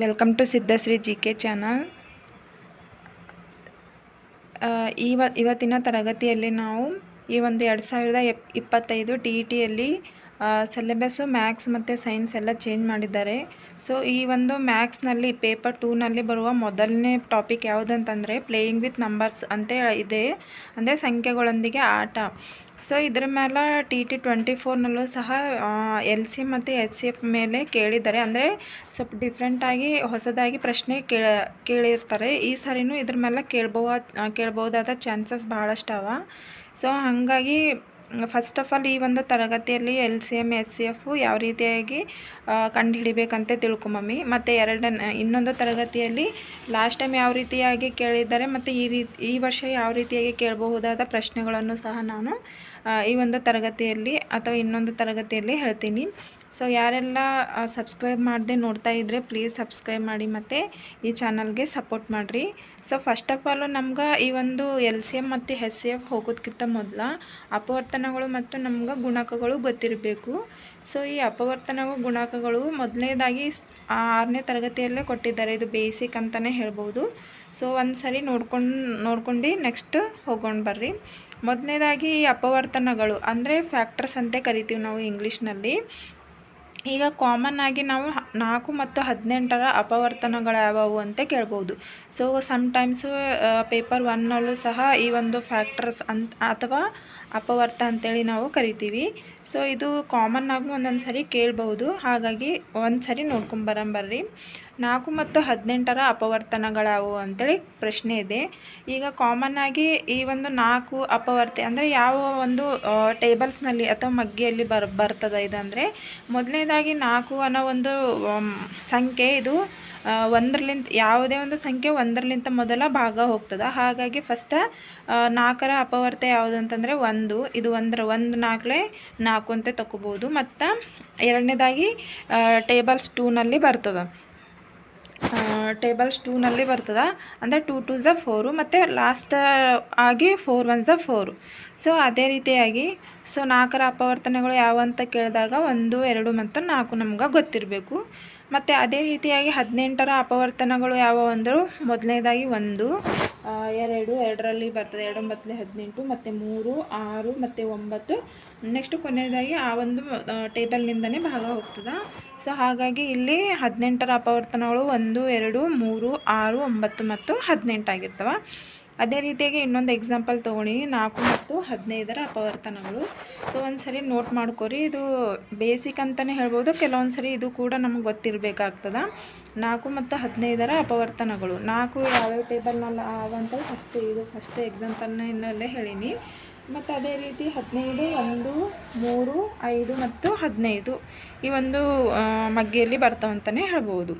Welcome to Siddhashree G K channel ಇವ ಇವತ್ತಿನ ತರಗತಿಯಲ್ಲಿ ನಾವು ಈ ಒಂದು ಎರಡು ಸಾವಿರದ ಎಪ್, ಇಪ್ಪತ್ತೈದು ಟಿ ಇ ಟಿಯಲ್ಲಿ ಸಿಲೆಬಸ್ಸು ಮ್ಯಾಥ್ಸ್ ಮತ್ತು ಸೈನ್ಸ್ ಎಲ್ಲ ಚೇಂಜ್ ಮಾಡಿದ್ದಾರೆ. ಸೊ ಈ ಒಂದು ಮ್ಯಾಥ್ಸ್ನಲ್ಲಿ ಪೇಪರ್ ಟೂನಲ್ಲಿ ಬರುವ ಮೊದಲನೇ ಟಾಪಿಕ್ ಯಾವುದಂತಂದರೆ ಪ್ಲೇಯಿಂಗ್ ವಿತ್ ನಂಬರ್ಸ್ ಅಂತ ಇದೆ. ಅಂದರೆ ಸಂಖ್ಯೆಗಳೊಂದಿಗೆ ಆಟ. ಸೊ ಇದ್ರ ಮೇಲೆ ಟಿ ಟಿ ಟ್ವೆಂಟಿ ಫೋರ್ನಲ್ಲೂ ಸಹ ಎಲ್ ಸಿ ಮತ್ತು ಎಚ್ ಸಿ ಎಫ್ ಮೇಲೆ ಕೇಳಿದ್ದಾರೆ. ಅಂದರೆ ಸ್ವಲ್ಪ ಡಿಫ್ರೆಂಟಾಗಿ ಹೊಸದಾಗಿ ಪ್ರಶ್ನೆ ಕೇಳ, ಕೇಳಿರ್ತಾರೆ. ಈ ಸಾರಿನೂ ಇದ್ರ ಮೇಲೆ ಕೇಳ್ಬೋ ಕೇಳ್ಬೋದಾದ ಚಾನ್ಸಸ್ ಭಾಳಷ್ಟು ಅವ ಸೊ ಹಾಗಾಗಿ ಫಸ್ಟ್ ಆಫ್ ಆಲ್ ಈ ಒಂದು ತರಗತಿಯಲ್ಲಿ L C M S C F ಯಾವ ರೀತಿಯಾಗಿ ಕಂಡುಹಿಡಿಬೇಕಂತ ತಿಳ್ಕೊಂಬಮ್ಮಿ ಮತ್ತು ಎರಡನೇ, ಇನ್ನೊಂದು ತರಗತಿಯಲ್ಲಿ ಲಾಸ್ಟ್ ಟೈಮ್ ಯಾವ ರೀತಿಯಾಗಿ ಕೇಳಿದ್ದಾರೆ, ಮತ್ತು ಈ ರೀತಿ ಈ ವರ್ಷ ಯಾವ ರೀತಿಯಾಗಿ ಕೇಳಬಹುದಾದ ಪ್ರಶ್ನೆಗಳನ್ನು ಸಹ ನಾನು ಈ ಒಂದು ತರಗತಿಯಲ್ಲಿ ಅಥವಾ ಇನ್ನೊಂದು ತರಗತಿಯಲ್ಲಿ ಹೇಳ್ತೀನಿ. ಸೊ ಯಾರೆಲ್ಲ ಸಬ್ಸ್ಕ್ರೈಬ್ ಮಾಡದೆ ನೋಡ್ತಾ ಇದ್ದರೆ ಪ್ಲೀಸ್ ಸಬ್ಸ್ಕ್ರೈಬ್ ಮಾಡಿ ಮತ್ತು ಈ ಚಾನಲ್ಗೆ ಸಪೋರ್ಟ್ ಮಾಡಿರಿ. ಸೊ ಫಸ್ಟ್ ಆಫ್ ಆಲು ನಮ್ಗೆ ಈ ಒಂದು ಎಲ್ ಸಿ ಎಂ ಮತ್ತು ಎಸ್ ಸಿ ಎಫ್ ಹೋಗೋದಕ್ಕಿಂತ ಮೊದಲು ಅಪವರ್ತನಗಳು ಮತ್ತು ನಮ್ಗೆ ಗುಣಕಗಳು ಗೊತ್ತಿರಬೇಕು. ಸೊ ಈ ಅಪವರ್ತನಗಳು, ಗುಣಕಗಳು ಮೊದಲನೇದಾಗಿ ಆರನೇ ತರಗತಿಯಲ್ಲೇ ಕೊಟ್ಟಿದ್ದಾರೆ. ಇದು ಬೇಸಿಕ್ ಅಂತಲೇ ಹೇಳ್ಬೋದು. ಸೊ ಒಂದು ಸರಿ ನೋಡ್ಕೊಂಡು ನೋಡ್ಕೊಂಡು ನೆಕ್ಸ್ಟ್ ಹೋಗೋಣ ಬರ್ರಿ. ಮೊದಲನೇದಾಗಿ ಅಪವರ್ತನಗಳು ಅಂದರೆ ಫ್ಯಾಕ್ಟರ್ಸ್ ಅಂತ ಕರಿತೀವಿ ನಾವು ಇಂಗ್ಲೀಷ್ನಲ್ಲಿ ಈಗ ಕಾಮನ್ ಆಗಿ ನಾವು ನಾಲ್ಕು ಮತ್ತು ಹದಿನೆಂಟರ ಅಪವರ್ತನಗಳು ಯಾವುವು ಅಂತ ಕೇಳ್ಬೋದು. ಸೊ ಸಮ್ಟೈಮ್ಸು ಪೇಪರ್ ಒನ್ನಲ್ಲೂ ಸಹ ಈ ಒಂದು ಫ್ಯಾಕ್ಟರ್ಸ್ ಅಂತ, ಅಥವಾ ಅಪವರ್ತ ಅಂತೇಳಿ ನಾವು ಕರಿತೀವಿ. ಸೊ ಇದು ಕಾಮನ್ ಆಗಿ ಒಂದೊಂದು ಸರಿ ಕೇಳ್ಬೋದು. ಹಾಗಾಗಿ ಒಂದು ಸರಿ ನೋಡ್ಕೊಂಬರಂಬರ್ರಿ ನಾಲ್ಕು ಮತ್ತು ಹದಿನೆಂಟರ ಅಪವರ್ತನಗಳಾವು ಅಂತೇಳಿ ಪ್ರಶ್ನೆ ಇದೆ. ಈಗ ಕಾಮನ್ ಆಗಿ ಈ ಒಂದು ನಾಲ್ಕು ಅಪವರ್ತೆ ಅಂದರೆ ಯಾವ ಒಂದು ಟೇಬಲ್ಸ್ನಲ್ಲಿ ಅಥವಾ ಮಗ್ಗಿಯಲ್ಲಿ ಬರ್, ಬರ್ತದೆ ಇದಂದರೆ ಮೊದಲನೇದಾಗಿ ನಾಲ್ಕು ಅನ್ನೋ ಒಂದು ಸಂಖ್ಯೆ ಇದು ಒಂದರಲಿಂತ, ಯಾವುದೇ ಒಂದು ಸಂಖ್ಯೆ ಒಂದರಲಿಂತ ಮೊದಲ ಭಾಗ ಹೋಗ್ತದೆ. ಹಾಗಾಗಿ ಫಸ್ಟ ನಾಲ್ಕರ ಅಪವರ್ತೆ ಯಾವುದು ಅಂತಂದರೆ ಒಂದು, ಇದು ಒಂದರ, ಒಂದು ನಾಲ್ಕಲೇ ನಾಲ್ಕು ಅಂತ ತಗೋಬೋದು ಮತ್ತು ಎರಡನೇದಾಗಿ ಟೇಬಲ್ಸ್ ಟೂನಲ್ಲಿ ಬರ್ತದೆ. ಟೇಬಲ್ಸ್ ಸ್ಟೂನಲ್ಲಿ ಬರ್ತದೆ? ಅಂದರೆ ಟೂ ಟೂ ಝ ಫೋರು ಮತ್ತು ಲಾಸ್ಟ್ ಆಗಿ ಫೋರ್ ಒನ್ ಝ ಫೋರು ಸೊ ಅದೇ ರೀತಿಯಾಗಿ ಸೊ ನಾಲ್ಕರ ಅಪವರ್ತನಗಳು ಯಾವ ಅಂತ ಕೇಳಿದಾಗ ಒಂದು, ಎರಡು ಮತ್ತು ನಾಲ್ಕು ನಮ್ಗೆ ಗೊತ್ತಿರಬೇಕು. ಮತ್ತು ಅದೇ ರೀತಿಯಾಗಿ ಹದಿನೆಂಟರ ಅಪವರ್ತನಗಳು ಯಾವುವು ಅಂದರು ಮೊದಲನೇದಾಗಿ ಒಂದು ಎರಡು, ಎರಡರಲ್ಲಿ ಬರ್ತದೆ ಎರಡು ಒಂಬತ್ತಲೆ ಹದಿನೆಂಟು, ಮತ್ತು ಮೂರು, ಆರು, ಮತ್ತು ಒಂಬತ್ತು. ನೆಕ್ಸ್ಟ್ ಕೊನೆಯದಾಗಿ ಆ ಒಂದು ಟೇಬಲ್ನಿಂದನೇ ಭಾಗ ಹೋಗ್ತದೆ. ಸೊ, ಹಾಗಾಗಿ ಇಲ್ಲಿ ಹದಿನೆಂಟರ ಅಪವರ್ತನಗಳು ಒಂದು, ಎರಡು, ಮೂರು, ಆರು, ಒಂಬತ್ತು ಮತ್ತು ಹದಿನೆಂಟಾಗಿರ್ತವೆ ಅದೇ ರೀತಿಯಾಗಿ ಇನ್ನೊಂದು ಎಕ್ಸಾಂಪಲ್ ತೊಗೊಳ್ಳಿ. ನಾಲ್ಕು ಮತ್ತು ಹದಿನೈದರ ಅಪವರ್ತನಗಳು. ಸೊ ಒಂದು ಸರಿ ನೋಟ್ ಮಾಡ್ಕೊರಿ. ಇದು ಬೇಸಿಕ್ ಅಂತಲೇ ಹೇಳ್ಬೋದು. ಕೆಲವೊಂದು ಸರಿ ಇದು ಕೂಡ ನಮ್ಗೆ ಗೊತ್ತಿರಬೇಕಾಗ್ತದೆ. ನಾಲ್ಕು ಮತ್ತು ಹದಿನೈದರ ಅಪವರ್ತನಗಳು. ನಾಲ್ಕು ಯಾವ್ಯಾವ ಟೇಬಲ್ನಲ್ಲಿ ಆಗಂತಲ್ಲಿ ಫಸ್ಟ್ ಇದು ಫಸ್ಟ್ ಎಕ್ಸಾಂಪಲ್ನಲ್ಲೇ ಹೇಳೀನಿ. ಮತ್ತು ಅದೇ ರೀತಿ ಹದಿನೈದು, ಒಂದು, ಮೂರು, ಐದು ಮತ್ತು ಹದಿನೈದು ಈ ಒಂದು ಮಗ್ಗಿಯಲ್ಲಿ ಬರ್ತಾವಂತಲೇ ಹೇಳ್ಬೋದು.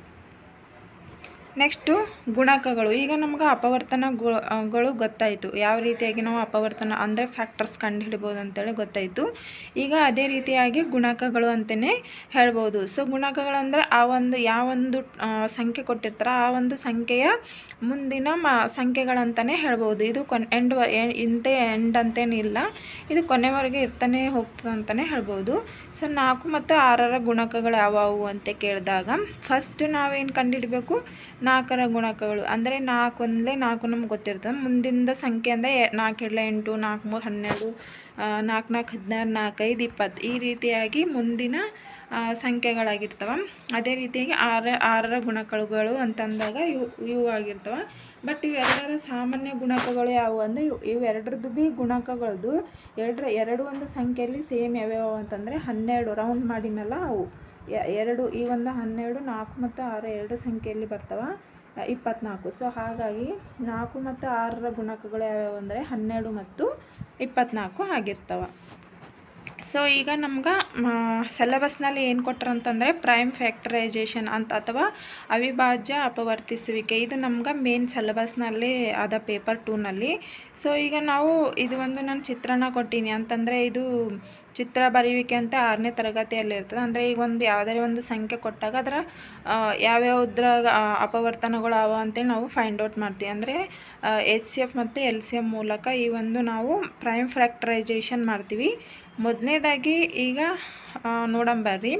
ನೆಕ್ಸ್ಟು ಗುಣಕಗಳು. ಈಗ ನಮ್ಗೆ ಅಪವರ್ತನಗಳು ಗೊತ್ತಾಯಿತು. ಯಾವ ರೀತಿಯಾಗಿ ನಾವು ಅಪವರ್ತನ ಅಂದರೆ ಫ್ಯಾಕ್ಟರ್ಸ್ ಕಂಡು ಹಿಡ್ಬೋದು ಅಂತೇಳಿ ಗೊತ್ತಾಯಿತು. ಈಗ ಅದೇ ರೀತಿಯಾಗಿ ಗುಣಕಗಳು ಅಂತಲೇ ಹೇಳ್ಬೋದು. ಸೊ ಗುಣಕಗಳು ಅಂದರೆ ಆ ಒಂದು ಯಾವೊಂದು ಸಂಖ್ಯೆ ಕೊಟ್ಟಿರ್ತಾರೆ, ಆ ಒಂದು ಸಂಖ್ಯೆಯ ಮುಂದಿನ ಮ ಸಂಖ್ಯೆಗಳಂತಲೇ ಹೇಳ್ಬೋದು. ಇದು ಕೊನೆ ಎಂಡ್ ಇಂತೆ ಎಂಡ್ ಅಂತೇನಿಲ್ಲ ಇದು ಕೊನೆವರೆಗೆ ಇರ್ತಾನೆ ಹೋಗ್ತದೆ ಅಂತಲೇ ಹೇಳ್ಬೋದು. ಸೊ ನಾಲ್ಕು ಮತ್ತು ಆರರ ಗುಣಕಗಳು ಯಾವುವು ಅಂತ ಕೇಳಿದಾಗ ಫಸ್ಟ್ ನಾವೇನು ಕಂಡುಹಿಡಬೇಕು? ನಾಲ್ಕರ ಗುಣಕಗಳು. ಅಂದರೆ ನಾಲ್ಕು ಒಂದಲೇ ನಾಲ್ಕು ನಮ್ಗೆ ಗೊತ್ತಿರ್ತದೆ ಮುಂದಿನ ಸಂಖ್ಯೆ ಅಂದರೆ ನಾಲ್ಕು ಎರಡಲೇ ಎಂಟು, ನಾಲ್ಕು ಮೂರು, ಹನ್ನೆರಡು ನಾಲ್ಕು ನಾಲ್ಕು, ಹದಿನಾರು ನಾಲ್ಕೈದು ಇಪ್ಪತ್ತು. ಈ ರೀತಿಯಾಗಿ ಮುಂದಿನ ಸಂಖ್ಯೆಗಳಾಗಿರ್ತವೆ. ಅದೇ ರೀತಿಯಾಗಿ ಆರ, ಆರರ ಗುಣಕಗಳು ಅಂತಂದಾಗ ಇವು ಇವು ಆಗಿರ್ತವೆ. ಬಟ್ ಇವೆರಡರ ಸಾಮಾನ್ಯ ಗುಣಕಗಳು ಯಾವುವು ಅಂದರೆ ಇವೆರಡರದ್ದು ಭೀ ಗುಣಕಗಳದ್ದು. ಎರಡರ, ಎರಡು ಒಂದು ಸಂಖ್ಯೆಯಲ್ಲಿ ಸೇಮ್ ಯಾವ್ಯಾವು ಅಂತಂದರೆ ಹನ್ನೆರಡು. ರೌಂಡ್ ಮಾಡಿನಲ್ಲ ಅವು. ಎರಡು, ಈ ಒಂದು ಹನ್ನೆರಡು, ನಾಲ್ಕು ಮತ್ತು ಆರು ಎರಡು ಸಂಖ್ಯೆಯಲ್ಲಿ ಬರ್ತವ. ಇಪ್ಪತ್ನಾಲ್ಕು. ಸೊ ಹಾಗಾಗಿ ನಾಲ್ಕು ಮತ್ತು ಆರರ ಗುಣಕಗಳು ಯಾವ್ಯಾವು ಅಂದರೆ ಹನ್ನೆರಡು ಮತ್ತು ಇಪ್ಪತ್ನಾಲ್ಕು ಆಗಿರ್ತವೆ. ಸೊ ಈಗ ನಮ್ಗೆ ಸೆಲೆಬಸ್ನಲ್ಲಿ ಏನು ಕೊಟ್ರಂತಂದರೆ ಪ್ರೈಮ್ ಫ್ಯಾಕ್ಟರೈಜೇಷನ್ ಅಂತ ಅಥವಾ ಅವಿಭಾಜ್ಯ ಅಪವರ್ತಿಸುವಿಕೆ. ಇದು ನಮ್ಗೆ ಮೇನ್ ಸೆಲೆಬಸ್ನಲ್ಲಿ ಅದ ಪೇಪರ್ ಟೂನಲ್ಲಿ ಸೊ ಈಗ ನಾವು ಇದು ಒಂದು ನಾನು ಚಿತ್ರಣ ಕೊಟ್ಟೀನಿ. ಅಂತಂದರೆ ಇದು ಚಿತ್ರ ಬರೆಯುವಿಕೆ ಅಂತ ಆರನೇ ತರಗತಿಯಲ್ಲಿ ಇರ್ತದೆ. ಅಂದರೆ ಈಗ ಒಂದು ಯಾವುದೇ ಒಂದು ಸಂಖ್ಯೆ ಕೊಟ್ಟಾಗ ಅದರ ಯಾವ್ಯಾವುದ್ರಾಗ ಅಪವರ್ತನಗಳು ಅವ ಅಂತೇಳಿ ನಾವು ಫೈಂಡ್ ಔಟ್ ಮಾಡ್ತೀವಿ. ಅಂದರೆ ಎಚ್ ಸಿ ಎಫ್ ಮತ್ತು ಎಲ್ ಸಿ ಎಫ್ ಮೂಲಕ ಈ ಒಂದು ನಾವು ಪ್ರೈಮ್ ಫ್ಯಾಕ್ಟರೈಜೇಷನ್ ಮಾಡ್ತೀವಿ. ಮೊದಲನೇದಾಗಿ ಈಗ ನೋಡಂಬರ್ರಿ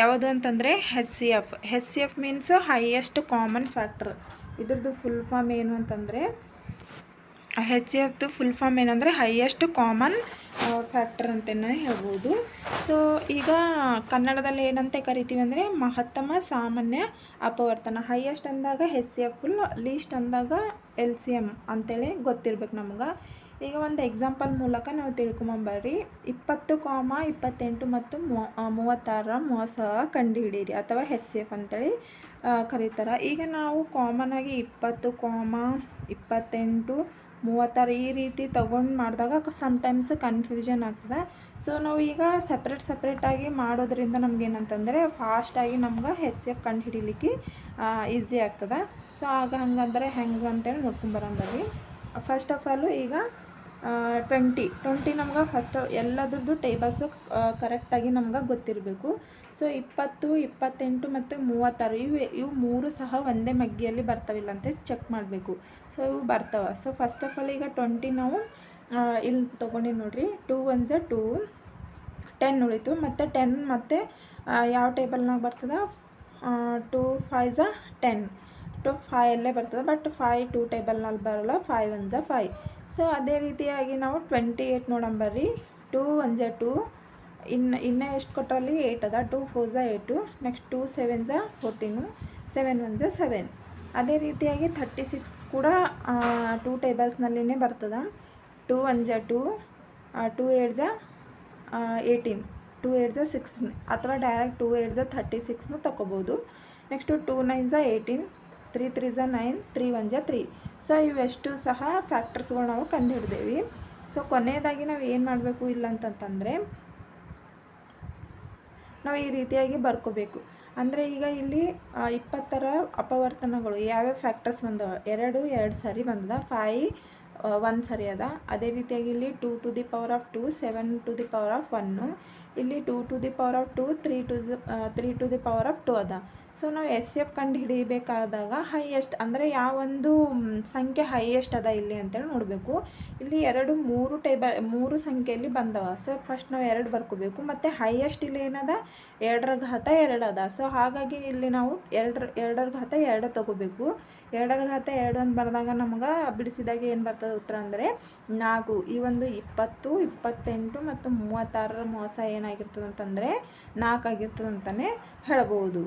ಯಾವುದು ಅಂತಂದರೆ H C F H C F means highest common factor ಇದ್ರದ್ದು ಫುಲ್ ಫಾರ್ಮ್ ಏನು ಅಂತಂದರೆ ಹೆಚ್ ಸಿ ಎಫ್ದು ಫುಲ್ ಫಾರ್ಮ್ ಏನಂದರೆ ಹೈಯೆಸ್ಟ್ ಕಾಮನ್ ಫ್ಯಾಕ್ಟರ್ ಅಂತಲೇ ಹೇಳ್ಬೋದು. ಸೊ ಈಗ ಕನ್ನಡದಲ್ಲಿ ಏನಂತ ಕರಿತೀವಿ ಅಂದರೆ ಮಹತ್ತಮ ಸಾಮಾನ್ಯ ಅಪವರ್ತನ. ಹೈಯೆಸ್ಟ್ ಅಂದಾಗ H C F full least ಅಂದಾಗ ಎಲ್ ಸಿ ಎಂ ಅಂತೇಳಿ ಗೊತ್ತಿರ್ಬೇಕು ನಮ್ಗೆ. ಈಗ ಒಂದು ಎಕ್ಸಾಂಪಲ್ ಮೂಲಕ ನಾವು ತಿಳ್ಕೊಂಬರ್ರಿ. ಇಪ್ಪತ್ತು ಕಾಮ ಇಪ್ಪತ್ತೆಂಟು ಮತ್ತು ಮೂವತ್ತಾರರ ಮೋಸ ಕಂಡುಹಿಡಿಯಿರಿ ಅಥವಾ ಹೆಚ್ ಸಿ ಎಫ್ ಅಂತೇಳಿ ಕರೀತಾರೆ. ಈಗ ನಾವು ಕಾಮನ್ ಆಗಿ ಇಪ್ಪತ್ತು ಕಾಮ ಇಪ್ಪತ್ತೆಂಟು ಮೂವತ್ತಾರು ಈ ರೀತಿ ತೊಗೊಂಡು ಮಾಡಿದಾಗ ಸಮ್ಟೈಮ್ಸ್ ಕನ್ಫ್ಯೂಷನ್ ಆಗ್ತದೆ. ಸೊ ನಾವು ಈಗ ಸಪ್ರೇಟ್ ಸಪ್ರೇಟಾಗಿ ಮಾಡೋದ್ರಿಂದ ನಮ್ಗೆ ಏನಂತಂದರೆ ಫಾಸ್ಟಾಗಿ ನಮ್ಗೆ ಹೆಚ್ ಸಿ ಎಫ್ ಕಂಡು ಹಿಡಿಲಿಕ್ಕೆ ಈಸಿ ಆಗ್ತದೆ. ಸೊ ಆಗ ಹಂಗಂದ್ರೆ ಹೆಂಗೆ ಅಂತೇಳಿ ನೋಡ್ಕೊಂಬರಂಬರ್ರಿ ಫಸ್ಟ್ ಆಫ್ ಆಲು ಈಗ ಟ್ವೆಂಟಿ ಟ್ವೆಂಟಿ ನಮ್ಗೆ ಫಸ್ಟ್ ಎಲ್ಲದ್ರದ್ದು ಟೇಬಲ್ಸು ಕರೆಕ್ಟಾಗಿ ನಮ್ಗೆ ಗೊತ್ತಿರಬೇಕು. ಸೊ ಇಪ್ಪತ್ತು, ಇಪ್ಪತ್ತೆಂಟು ಮತ್ತು ಮೂವತ್ತಾರು ಇವು ಇವು ಮೂರು ಸಹ ಒಂದೇ ಮಗ್ಗಿಯಲ್ಲಿ ಬರ್ತಾವಿಲ್ಲ ಅಂತ ಚೆಕ್ ಮಾಡಬೇಕು. ಸೊ ಇವು ಬರ್ತಾವೆ. ಸೊ ಫಸ್ಟ್ ಆಫ್ ಆಲ್ ಈಗ ಟ್ವೆಂಟಿ ನಾವು ಇಲ್ಲಿ ತೊಗೊಂಡಿ ನೋಡಿರಿ. ಟೂ ಒನ್ ಝ ಟೂ ಟೆನ್ ಉಳಿತು. ಮತ್ತು ಟೆನ್ ಮತ್ತು ಯಾವ ಟೇಬಲ್ನಾಗ ಬರ್ತದೆ? ಟೂ ಫೈ ಝ ಟೆನ್ ಟು ಫೈಯಲ್ಲೇ ಬರ್ತದೆ. ಬಟ್ ಫೈ ಟೂ ಟೇಬಲ್ನಲ್ಲಿ ಬರೋಲ್ಲ. ಫೈ ಒನ್ ಝ ಫೈ ಸೊ ಅದೇ ರೀತಿಯಾಗಿ ನಾವು ಟ್ವೆಂಟಿ ಏಯ್ಟ್ ನೋಡಂಬರ್ರಿ ಟೂ ಒನ್ ಜ ಟೂ ಇನ್ನು, ಇನ್ನೂ ಎಷ್ಟು ಕೊಟ್ಟರಲ್ಲಿ ಏಯ್ಟ್ ಅದ? Two four eight next two seven fourteen seven one seven ಅದೇ ರೀತಿಯಾಗಿ ಥರ್ಟಿ ಸಿಕ್ಸ್ ಕೂಡ ಟೂ ಟೇಬಲ್ಸ್ನಲ್ಲಿನೇ ಬರ್ತದೆ. ಟೂ ಒನ್ ಜ ಟೂ ಟೂ ಝ ಏಯ್ಟೀನ್ ಟೂ ಏಟ್ ಝ ಸಿಕ್ಸ್ಟೀನ್ ಅಥವಾ ಡೈರೆಕ್ಟ್ ಟೂ ಏಟ್ ಝ ಥರ್ಟಿ ಸಿಕ್ಸ್ನು ತೊಗೋಬೋದು ನೆಕ್ಸ್ಟು ಟೂ ನೈನ್ ಜ ಏಯ್ಟೀನ್ ತ್ರೀ ತ್ರೀ ಜ ನೈನ್ ತ್ರೀ ಒನ್ ಜ ತ್ರೀ ಸೊ ಇವೆಷ್ಟು ಸಹ ಫ್ಯಾಕ್ಟರ್ಸ್ಗಳು ನಾವು ಕಂಡು ಹಿಡ್ದೇವಿ ಸೊ ಕೊನೆಯದಾಗಿ ನಾವು ಏನು ಮಾಡಬೇಕು ಇಲ್ಲ ಅಂತಂತಂದರೆ, ನಾವು ಈ ರೀತಿಯಾಗಿ ಬರ್ಕೋಬೇಕು. ಅಂದರೆ ಈಗ ಇಲ್ಲಿ ಇಪ್ಪತ್ತರ ಅಪವರ್ತನಗಳು ಯಾವ್ಯಾವ ಫ್ಯಾಕ್ಟರ್ಸ್ ಬಂದವ? ಎರಡು ಎರಡು ಸರಿ ಬಂದದ. ಫೈ ಒಂದು ಸರಿ ಅದ. ಅದೇ ರೀತಿಯಾಗಿ ಇಲ್ಲಿ two to the power of two, seven to the power of one. ಇಲ್ಲಿ two to the power of two, three to the three to the power of two ಅದ. ಸೊ ನಾವು ಎಸ್ ಎಫ್ ಕಂಡು ಹಿಡಿಬೇಕಾದಾಗ ಹೈಯೆಸ್ಟ್ ಅಂದರೆ ಯಾವೊಂದು ಸಂಖ್ಯೆ highest ಅದ ಇಲ್ಲಿ ಅಂತೇಳಿ ನೋಡಬೇಕು. ಇಲ್ಲಿ ಎರಡು, ಮೂರು ಟೇಬಲ್ ಮೂರು ಸಂಖ್ಯೆಯಲ್ಲಿ ಬಂದವ. ಸೊ ಫಸ್ಟ್ ನಾವು ಎರಡು ಬರ್ಕೋಬೇಕು. ಮತ್ತು ಹೈಯೆಸ್ಟ್ ಇಲ್ಲಿ ಏನದ? ಎರಡರ ಘಾತ ಎರಡು ಅದ. ಸೊ ಹಾಗಾಗಿ ಇಲ್ಲಿ ನಾವು ಎರಡರ ಎರಡರ ಘಾತ ಎರಡು ತೊಗೋಬೇಕು. ಎರಡರ ಘಾತ ಎರಡು ಅಂತ ಬರೆದಾಗ ನಮ್ಗೆ ಬಿಡಿಸಿದಾಗ ಏನು ಬರ್ತದೆ ಉತ್ತರ ಅಂದರೆ ನಾಲ್ಕು. ಈ ಒಂದು ಇಪ್ಪತ್ತು, ಇಪ್ಪತ್ತೆಂಟು ಮತ್ತು ಮೂವತ್ತಾರರ ಮೋಸ ಏನಾಗಿರ್ತದೆ ಅಂತಂದರೆ ನಾಲ್ಕು ಆಗಿರ್ತದೆ ಅಂತಲೇ ಹೇಳ್ಬೋದು.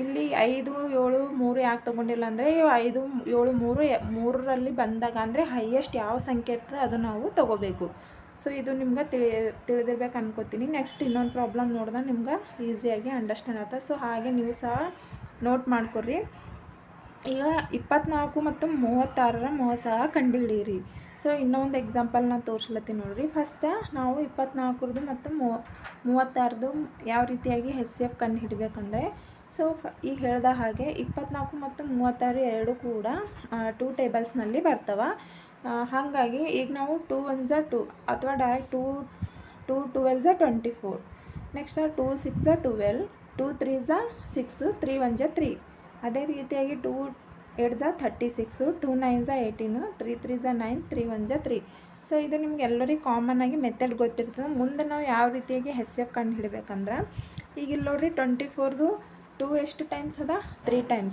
ಇಲ್ಲಿ ಐದು, ಏಳು, ಮೂರು ಯಾಕೆ ತೊಗೊಂಡಿಲ್ಲ ಅಂದರೆ ಐದು, ಏಳು, ಮೂರು ಮೂರರಲ್ಲಿ ಬಂದಾಗ ಅಂದರೆ ಹೈಯೆಸ್ಟ್ ಯಾವ ಸಂಖ್ಯೆ ಇರ್ತದೆ ಅದು ನಾವು ತೊಗೋಬೇಕು. ಸೊ ಇದು ನಿಮ್ಗೆ ತಿಳಿ, ತಿಳಿದಿರ್ಬೇಕು ಅನ್ಕೋತೀನಿ. ನೆಕ್ಸ್ಟ್ ಇನ್ನೊಂದು ಪ್ರಾಬ್ಲಮ್ ನೋಡಿದ್ರೆ ನಿಮ್ಗೆ ಈಸಿಯಾಗಿ ಅಂಡರ್ಸ್ಟ್ಯಾಂಡ್ ಆಗ್ತದೆ ಸೊ ಹಾಗೆ ನೀವು ಸಹ ನೋಟ್ ಮಾಡ್ಕೊರಿ. ಈಗ ಇಪ್ಪತ್ನಾಲ್ಕು ಮತ್ತು ಮೂವತ್ತಾರರ ಮೋಸ ಕಂಡುಹಿಡಿಯಿರಿ. ಸೊ ಇನ್ನೊಂದು ಎಕ್ಸಾಂಪಲ್ ನಾನು ತೋರಿಸ್ಲತ್ತೀನಿ ನೋಡಿರಿ. ಫಸ್ಟ್ ನಾವು ಇಪ್ಪತ್ನಾಲ್ಕರದು ಮತ್ತು ಮೂವತ್ತಾರದು ಯಾವ ರೀತಿಯಾಗಿ ಎಫ್ ಕಂಡು ಹಿಡಿಬೇಕಂದ್ರೆ ಸೊ ಈಗ ಹೇಳ್ದ ಹಾಗೆ ಇಪ್ಪತ್ನಾಲ್ಕು ಮತ್ತು ಮೂವತ್ತಾರು ಎರಡು ಕೂಡ ಟೂ ಟೇಬಲ್ಸ್ನಲ್ಲಿ ಬರ್ತವ. ಹಾಗಾಗಿ ಈಗ ನಾವು ಟೂ ಒನ್ ಝ ಟೂ ಅಥವಾ direct two two twelve twenty four next two six twelve two three ಝ six three one ಝ ತ್ರೀ ಅದೇ ರೀತಿಯಾಗಿ ಟೂ ಏಟ್ ಝ ಥರ್ಟಿ ಸಿಕ್ಸು ಟೂ ನೈನ್ ಝ ಏಯ್ಟೀನು ತ್ರೀ ತ್ರೀ ಝ ನೈನ್ ತ್ರೀ ಒನ್ ಝ three so ಇದು ನಿಮ್ಗೆ ಎಲ್ಲರಿಗೆ ಕಾಮನ್ ಆಗಿ ಮೆಥಡ್ ಗೊತ್ತಿರ್ತದೆ. ಮುಂದೆ ನಾವು ಯಾವ ರೀತಿಯಾಗಿ ಹೆಸ್ ಎಫ್ ಕಂಡು ಹಿಡಬೇಕಂದ್ರೆ, ಈಗ ಇಲ್ಲಿ ನೋಡಿರಿ ಟ್ವೆಂಟಿ ಫೋರ್ದು ಟೂ ಎಷ್ಟು ಟೈಮ್ಸ್ ಅದ? Three times